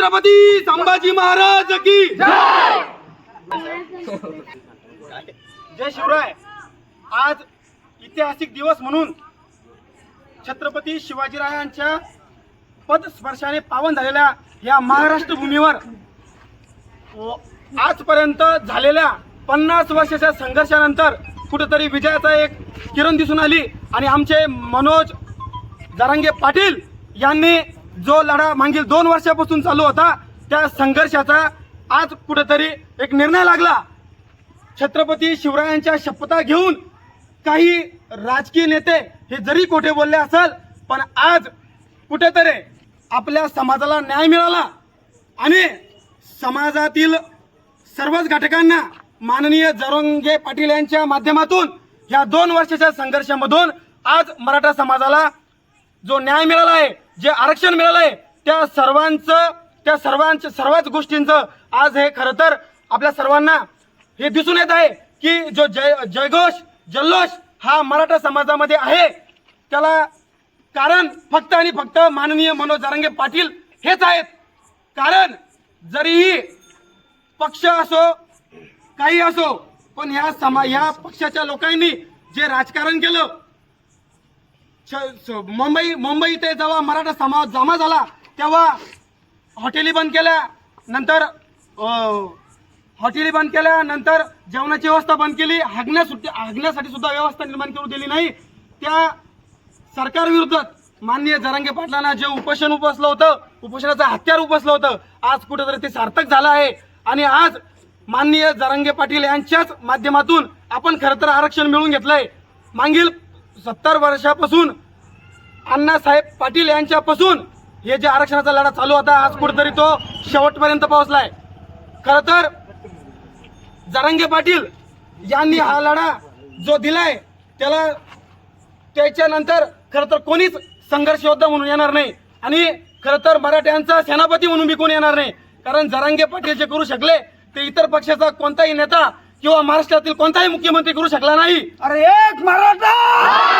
छत्रपती संभाजी महाराज की जय! शिवराय. आज ऐतिहासिक दिवस म्हणून छत्रपती शिवाजीरायांच्या पदस्पर्शाने पावन झालेल्या या महाराष्ट्र भूमीवर आजपर्यंत झालेल्या पन्नास वर्षाच्या संघर्षानंतर कुठेतरी विजयाचा एक किरण दिसून आली. आणि आमचे मनोज जारांगे पाटील यांनी जो लढा मागील दोन वर्षापासून चालू होता त्या संघर्षाचा आज कुठेतरी एक निर्णय लागला. छत्रपती शिवरायांच्या शपथा घेऊन काही राजकीय नेते हे जरी खोटे बोलले असेल पण आज कुठेतरी आपल्या समाजाला न्याय मिळाला. आणि समाजातील सर्वच घटकांना माननीय जरोंगे पाटील यांच्या माध्यमातून या दोन वर्षाच्या संघर्षामधून आज मराठा समाजाला जो न्याय मिळाला आहे जे आरक्षण मिळालं आहे त्या सर्वांचं त्या सर्वांचं सर्वच गोष्टींचं आज हे खरं तर आपल्या सर्वांना हे दिसून येत आहे की जो जय जयघोष जल्लोष हा मराठा समाजामध्ये आहे. त्याला कारण फक्त आणि फक्त माननीय मनोज जारंगे पाटील हेच आहेत. कारण जरीही पक्ष असो काही असो पण या समा या पक्षाच्या लोकांनी जे राजकारण केलं मुंबई मुंबई इथे जेव्हा मराठा समाज जमा झाला तेव्हा हॉटेली बंद केल्या नंतर हॉटेली बंद केल्या नंतर जेवणाची व्यवस्था बंद केली हागण्या हागण्यासाठी सुद्धा व्यवस्था निर्माण करू दिली नाही. त्या सरकारविरुद्ध माननीय जरांगे पाटलांना जे उपोषण उपसलं होतं उपोषणाचं हत्यार उपसलं होतं आज कुठेतरी ते सार्थक झालं आहे. आणि आज माननीय जरांगे पाटील यांच्याच माध्यमातून आपण खरं तर आरक्षण मिळवून घेतलंय. मागील सत्तर वर्षापासून अण्णासाहेब पाटील यांच्यापासून हे जे आरक्षणाचा लढा चालू होता आज कुठेतरी तो शेवटपर्यंत पोहोचलाय. खरं तर जरांगे पाटील यांनी हा लढा जो दिलाय त्याला त्याच्यानंतर खरं तर कोणीच संघर्ष योद्धा म्हणून येणार नाही. आणि खरं तर मराठ्यांचा सेनापती म्हणून विकून येणार नाही. कारण जरांगे पाटील जे करू शकले ते इतर पक्षाचा कोणताही नेता किंवा महाराष्ट्रातील कोणताही मुख्यमंत्री करू शकला नाही. अरे एक मराठा!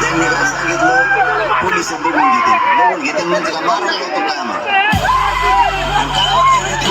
त्यांनी काय सांगितलं पोलिस बघून घेतील बघून घेतील म्हणजे का मारायला होतो काय आम्हाला